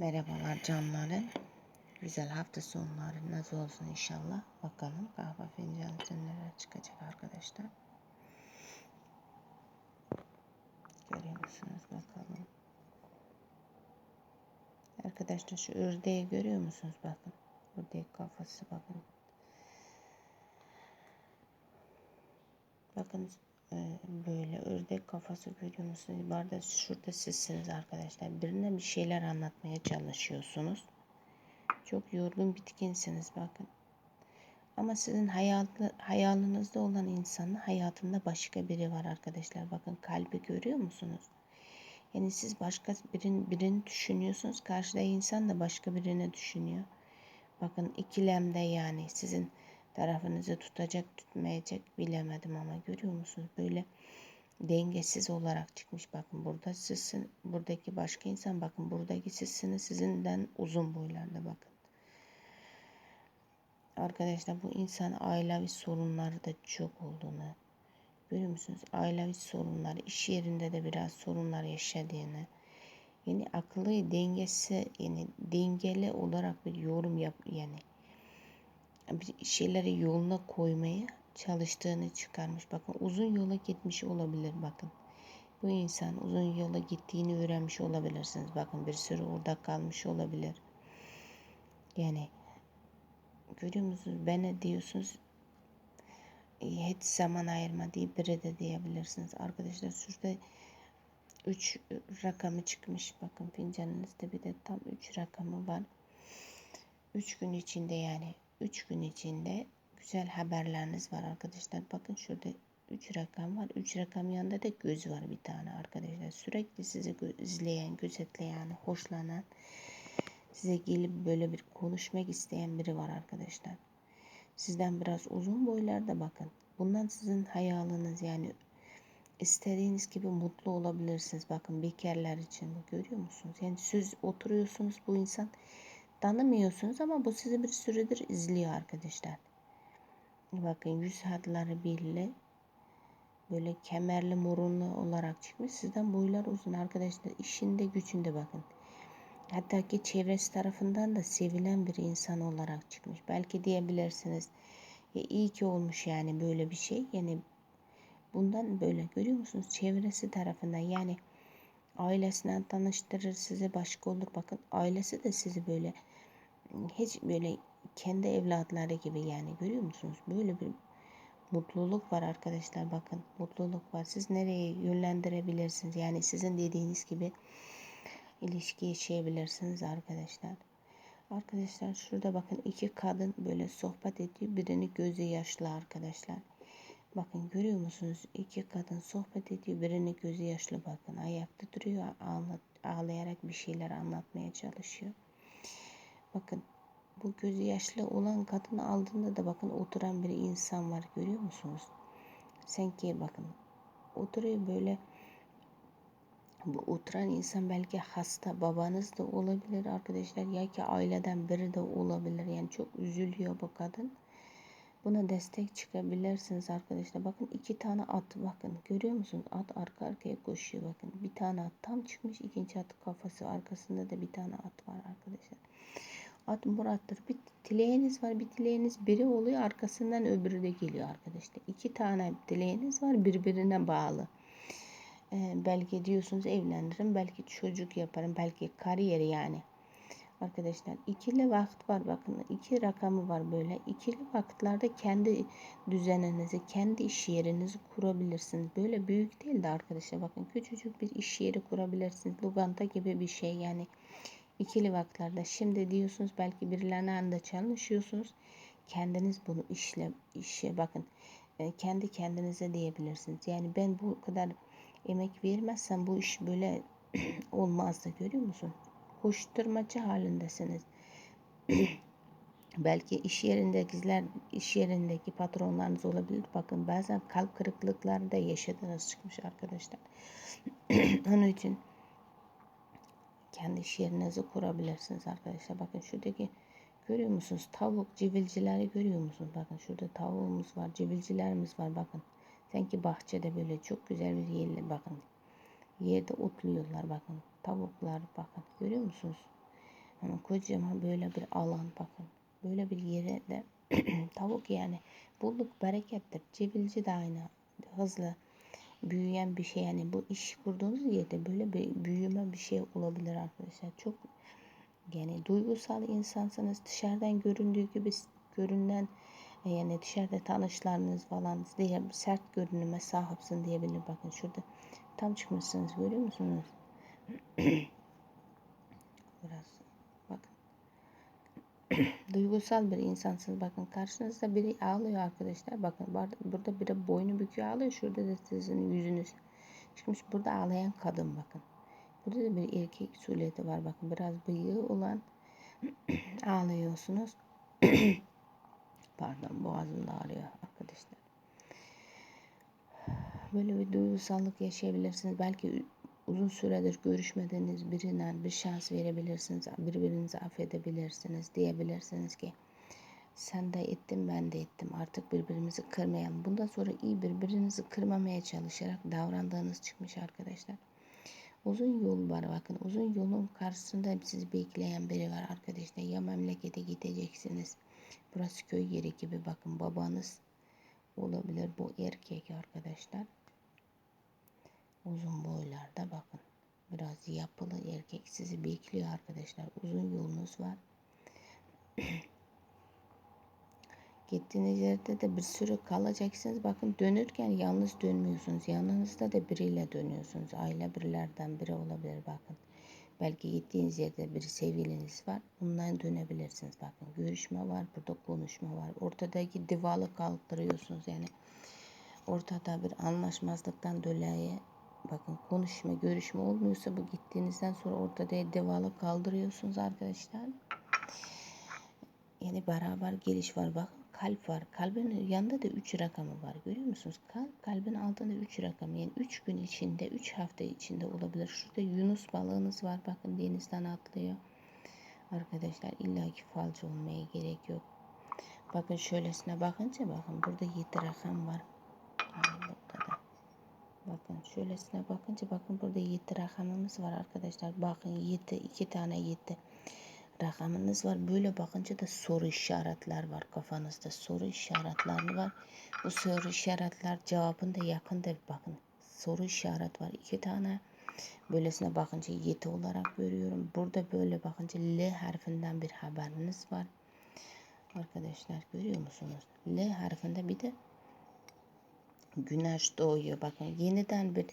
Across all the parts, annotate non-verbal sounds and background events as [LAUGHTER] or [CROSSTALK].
Merhabalar canlarım. Güzel hafta sonları nasıl olsun inşallah. Bakalım kahve fincanı neler çıkacak arkadaşlar. Görüyor musunuz bakalım. Arkadaşlar şu ördeği görüyor musunuz bakın. Ördek kafası bakın. Bakın böyle ördek kafası görüyor musunuz? Barda şurada sizsiniz arkadaşlar. Birine bir şeyler anlatmaya çalışıyorsunuz. Çok yorgun bitkinsiniz bakın. Ama sizin hayatlı, hayalınızda olan insanın hayatında başka biri var arkadaşlar. Bakın kalbi görüyor musunuz? Yani siz başka birini, birini düşünüyorsunuz. Karşıda insan da başka birini düşünüyor. Bakın ikilemde yani sizin tarafınızı tutacak tutmayacak bilemedim ama görüyor musunuz? Böyle dengesiz olarak çıkmış. Bakın burada sizsin, buradaki başka insan bakın buradaki sizsiniz sizinden uzun boylarda bakın. Arkadaşlar bu insan ailevi sorunları da çok olduğunu görüyor musunuz? Ailevi sorunlar, iş yerinde de biraz sorunlar yaşadığını yani akıllı dengesi yani dengeli olarak bir yorum yap yani bir şeyleri yoluna koymaya çalıştığını çıkarmış. Bakın uzun yola gitmiş olabilir bakın. Bu insan uzun yola gittiğini öğrenmiş olabilirsiniz. Bakın bir sürü orada kalmış olabilir. Yani görüyor musunuz? Bana diyorsunuz hiç zaman ayırma biri de diyebilirsiniz. Arkadaşlar şurada 3 rakamı çıkmış. Bakın fincanınızda bir de tam 3 rakamı var. 3 gün içinde yani 3 gün içinde güzel haberleriniz var arkadaşlar. Bakın şurada 3 rakam var. 3 rakam yanında da göz var bir tane arkadaşlar. Sürekli sizi izleyen, gözetleyen, hoşlanan, size gelip böyle bir konuşmak isteyen biri var arkadaşlar. Sizden biraz uzun boylarda bakın. Bundan sizin hayaliniz yani istediğiniz gibi mutlu olabilirsiniz. Bakın bekarlar için görüyor musunuz? Yani siz oturuyorsunuz bu insan tanımıyorsunuz ama bu sizi bir süredir izliyor arkadaşlar. Bakın yüz hatları belli. Böyle kemerli morunlu olarak çıkmış. Sizden boylar uzun arkadaşlar. İşinde gücünde bakın. Hatta ki çevresi tarafından da sevilen bir insan olarak çıkmış. Belki diyebilirsiniz. Ya iyi ki olmuş yani böyle bir şey. Yani bundan böyle görüyor musunuz? Çevresi tarafından yani ailesinden tanıştırır sizi başka olur. Bakın ailesi de sizi böyle hiç böyle kendi evlatları gibi yani görüyor musunuz? Böyle bir mutluluk var arkadaşlar bakın mutluluk var. Siz nereye yönlendirebilirsiniz? Yani sizin dediğiniz gibi ilişki yaşayabilirsiniz arkadaşlar. Arkadaşlar şurada bakın iki kadın böyle sohbet ediyor. Birini gözü yaşlı arkadaşlar. Bakın görüyor musunuz? İki kadın sohbet ediyor. Birini gözü yaşlı bakın. Ayakta duruyor. Ağla, ağlayarak bir şeyler anlatmaya çalışıyor. Bakın bu gözü yaşlı olan kadını aldığında da bakın oturan bir insan var görüyor musunuz? Sanki bakın oturuyor böyle bu oturan insan belki hasta babanız da olabilir arkadaşlar ya ki aileden biri de olabilir yani çok üzülüyor bu kadın. Buna destek çıkabilirsiniz arkadaşlar. Bakın iki tane at bakın görüyor musunuz? At arka arkaya koşuyor bakın. Bir tane at tam çıkmış ikinci at kafası arkasında da bir tane at var arkadaşlar. At murattır. Bir dileğiniz var bir dileğiniz biri oluyor arkasından öbürü de geliyor arkadaşlar. İki tane dileğiniz var birbirine bağlı. Ee, belki diyorsunuz evlenirim belki çocuk yaparım belki kariyer yani. Arkadaşlar ikili vakit var bakın iki rakamı var böyle ikili vakitlerde kendi düzeninizi kendi iş yerinizi kurabilirsiniz böyle büyük değil de arkadaşlar bakın küçücük bir iş yeri kurabilirsiniz luganta gibi bir şey yani ikili vakitlerde şimdi diyorsunuz belki birilerine anda çalışıyorsunuz. Kendiniz bunu işle işe bakın. E, kendi kendinize diyebilirsiniz. Yani ben bu kadar emek vermezsem bu iş böyle [CLEARS THROAT] olmazdı görüyor musun? Koşturmacı halindesiniz. [CLEARS THROAT] Belki iş yerindekiler iş yerindeki patronlarınız olabilir. Bakın bazen kalp kırıklıkları da yaşadığınız çıkmış arkadaşlar. [CLEARS THROAT] Onun için kendi iş yerinizi kurabilirsiniz arkadaşlar. Bakın şuradaki görüyor musunuz? Tavuk civilcileri görüyor musunuz? Bakın şurada tavuğumuz var. Civilcilerimiz var. Bakın. Sanki bahçede böyle çok güzel bir yerle bakın. Yerde otluyorlar bakın. Tavuklar bakın. Görüyor musunuz? Ama kocaman böyle bir alan bakın. Böyle bir yere de [CLEARS THROAT] tavuk yani bulluk berekettir. Cevilci de aynı hızlı büyüyen bir şey yani bu iş kurduğunuz yerde böyle bir büyüme bir şey olabilir arkadaşlar. Çok yani duygusal insansınız. Dışarıdan göründüğü gibi görünen yani dışarıda tanışlarınız falan diye sert görünüme sahipsin diyebilir. Bakın şurada tam çıkmışsınız görüyor musunuz? [CLEARS THROAT] Biraz. Duygusal bir insansınız. Bakın karşınızda biri ağlıyor arkadaşlar. Bakın burada biri boynu büküyor ağlıyor. Şurada da sizin yüzünüz çıkmış. Burada ağlayan kadın bakın. Burada da bir erkek sureti var. Bakın biraz bıyığı olan [CLEARS THROAT] ağlıyorsunuz. [CLEARS THROAT] Pardon boğazım da ağrıyor arkadaşlar. Böyle bir duygusallık yaşayabilirsiniz. Belki uzun süredir görüşmediğiniz birine bir şans verebilirsiniz. Birbirinizi affedebilirsiniz. Diyebilirsiniz ki sen de ettin ben de ettim. Artık birbirimizi kırmayalım. Bundan sonra iyi birbirinizi kırmamaya çalışarak davrandığınız çıkmış arkadaşlar. Uzun yol var bakın. Uzun yolun karşısında sizi bekleyen biri var arkadaşlar. Ya memlekete gideceksiniz. Burası köy yeri gibi bakın. Babanız olabilir. Bu erkek arkadaşlar. Uzun boylarda bakın. Biraz yapılı erkek sizi bekliyor arkadaşlar. Uzun yolunuz var. [CLEARS THROAT] Gittiğiniz yerde de bir sürü kalacaksınız. Bakın dönürken yalnız dönmüyorsunuz. Yanınızda da biriyle dönüyorsunuz. Aile birilerden biri olabilir bakın. Belki gittiğiniz yerde bir sevgiliniz var. Bundan dönebilirsiniz. Bakın görüşme var. Burada konuşma var. Ortadaki divalı kaldırıyorsunuz. Yani ortada bir anlaşmazlıktan dolayı bakın konuşma, görüşme olmuyorsa bu gittiğinizden sonra ortada divalı kaldırıyorsunuz arkadaşlar. Yani beraber geliş var. Bakın kalp var. Kalbin yanında da 3 rakamı var. Görüyor musunuz? Kalp kalbin altında 3 rakam. Yani 3 gün içinde, 3 hafta içinde olabilir. Şurada Yunus balığınız var. Bakın denizden atlıyor. Arkadaşlar illaki falcı olmaya gerek yok. Bakın şöylesine bakınca bakın burada 7 rakam var. Bakın şöylesine bakınca bakın burada 7 rakamımız var arkadaşlar. Bakın 7 2 tane 7 rakamınız var. Böyle bakınca da soru işaretler var kafanızda. Soru işaretleri var. Bu soru işaretler cevabında yakındır. Bakın soru işaret var. iki tane. Böylesine bakınca yeti olarak görüyorum. Burada böyle bakınca L harfinden bir haberiniz var. Arkadaşlar görüyor musunuz? L harfinde bir de güneş doğuyor. Bakın yeniden bir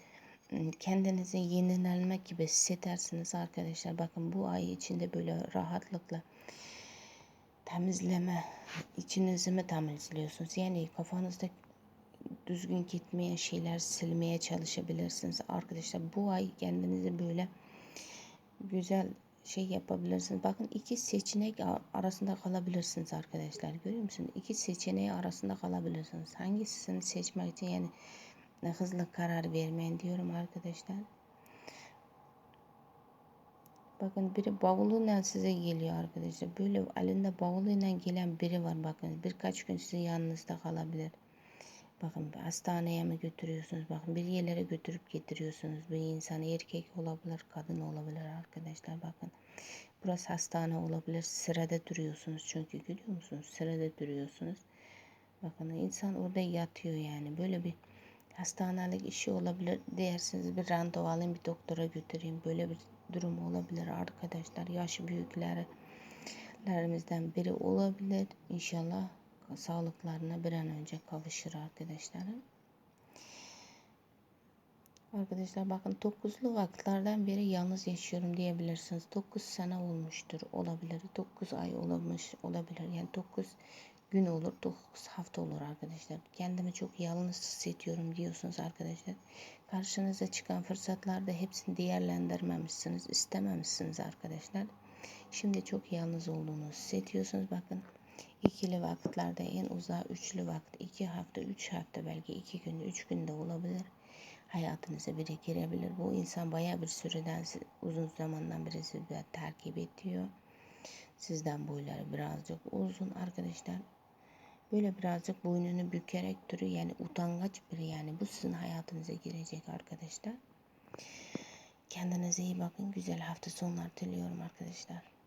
kendinizi yenilenmek gibi hissedersiniz arkadaşlar. Bakın bu ay içinde böyle rahatlıkla temizleme içinizi mi temizliyorsunuz? Yani kafanızda düzgün gitmeyen şeyler silmeye çalışabilirsiniz arkadaşlar. Bu ay kendinizi böyle güzel şey yapabilirsiniz. Bakın iki seçenek arasında kalabilirsiniz arkadaşlar. Görüyor musunuz? İki seçeneği arasında kalabilirsiniz. Hangisini seçmek için yani hızlı karar vermeyin diyorum arkadaşlar. Bakın biri bavuluyla size geliyor arkadaşlar. Böyle elinde bavuluyla gelen biri var bakın. Birkaç gün size yanınızda kalabilir. Bakın hastaneye mi götürüyorsunuz? Bakın bir yerlere götürüp getiriyorsunuz. Bir insan erkek olabilir, kadın olabilir arkadaşlar. Bakın burası hastane olabilir. Sırada duruyorsunuz çünkü görüyor musunuz? Sırada duruyorsunuz. Bakın insan orada yatıyor yani. Böyle bir hastanelik işi olabilir dersiniz bir randevu alayım bir doktora götüreyim böyle bir durum olabilir arkadaşlar yaş büyüklerimizden biri olabilir inşallah sağlıklarına bir an önce kavuşur arkadaşlarım. Arkadaşlar bakın 9'lu vakitlerden beri yalnız yaşıyorum diyebilirsiniz. 9 sene olmuştur olabilir. 9 ay olmuş olabilir. Yani 9 gün olur, 9 hafta olur arkadaşlar. Kendimi çok yalnız hissediyorum diyorsunuz arkadaşlar. Karşınıza çıkan fırsatlarda hepsini değerlendirmemişsiniz, istememişsiniz arkadaşlar. Şimdi çok yalnız olduğunuzu hissediyorsunuz. Bakın ikili vakitlerde en uzağı üçlü vakit, iki hafta, üç hafta belki iki günde, üç günde olabilir. Hayatınıza biri girebilir. Bu insan baya bir süreden uzun zamandan beri sizi takip ediyor. Sizden boyları birazcık uzun arkadaşlar. Böyle birazcık boynunu bükerek duruyor. Yani utangaç biri yani. Bu sizin hayatınıza girecek arkadaşlar. Kendinize iyi bakın. Güzel hafta sonlar diliyorum arkadaşlar.